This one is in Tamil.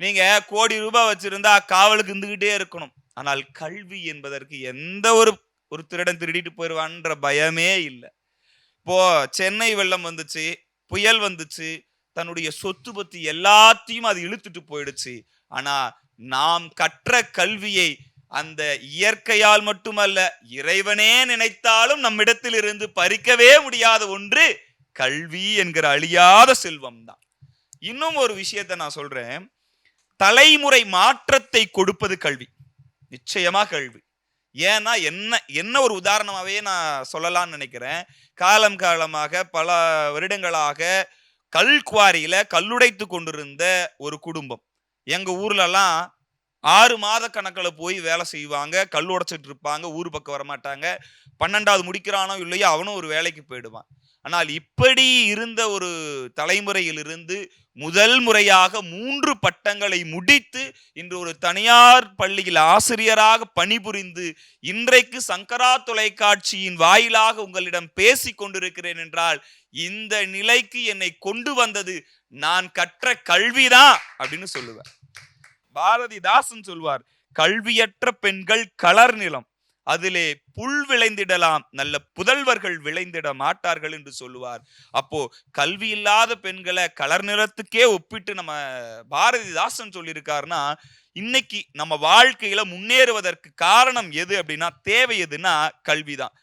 நீங்க கோடி ரூபாய் வச்சிருந்தா காவலுக்கு இருந்துகிட்டே இருக்கணும். ஆனால் கல்வி என்பதற்கு எந்த ஒரு ஒரு திருடன் திருடிட்டு போயிடுவான்ற பயமே இல்லை. இப்போ சென்னை வெள்ளம் வந்துச்சு புயல் வந்துச்சு தன்னுடைய சொத்து பத்தி எல்லாத்தையும் அது இழுத்துட்டு போயிடுச்சு. ஆனா நாம் கற்ற கல்வியை அந்த இயற்கையால் மட்டுமல்ல இறைவனே நினைத்தாலும் நம்மிடத்தில் இருந்து பறிக்கவே முடியாத ஒன்று கல்வி என்கிற அழியாத செல்வம் தான் இன்னும் ஒரு விஷயத்தை நான் சொல்றேன். தலைமுறை மாற்றத்தை கொடுப்பது கல்வி. நிச்சயமா கல்வி. ஏன்னா என்ன என்ன ஒரு உதாரணமாகவே நான் சொல்லலாம்னு நினைக்கிறேன். காலம் காலமாக பல வருடங்களாக கல் குவாரியில கல்லுடைத்து கொண்டிருந்த ஒரு குடும்பம். எங்க ஊர்லலாம் ஆறு மாத கணக்கில் போய் வேலை செய்வாங்க கல் உடைச்சிட்டு இருப்பாங்க ஊர் பக்கம் வரமாட்டாங்க. பன்னெண்டாவது முடிக்கிறானோ இல்லையோ அவனும் ஒரு வேலைக்கு போயிடுவான். ஆனால் இப்படி இருந்த ஒரு தலைமுறையிலிருந்து முதல் முறையாக மூன்று பட்டங்களை முடித்து இன்று ஒரு தனியார் பள்ளியில் ஆசிரியராக பணிபுரிந்து இன்றைக்கு சங்கரா தொலைக்காட்சியின் வாயிலாக உங்களிடம் பேசி கொண்டிருக்கிறேன் என்றால் இந்த நிலைக்கு என்னை கொண்டு வந்தது நான் கற்ற கல்விதான் அப்படின்னு சொல்லுவேன். பாரதிதாசன் சொல்வார் கல்வியற்ற பெண்கள் கலர் நிலம். அதிலே புல் விளைந்திடலாம் நல்ல புதல்வர்கள் விளைந்திட மாட்டார்கள் என்று சொல்லுவார். அப்போ கல்வி இல்லாத பெண்களை கலர் நிறத்துக்கே ஒப்பிட்டு நம்ம பாரதிதாசன் சொல்லியிருக்காருன்னா இன்னைக்கு நம்ம வாழ்க்கையில முன்னேறுவதற்கு காரணம் எது அப்படின்னா தேவை எதுனா கல்விதான்.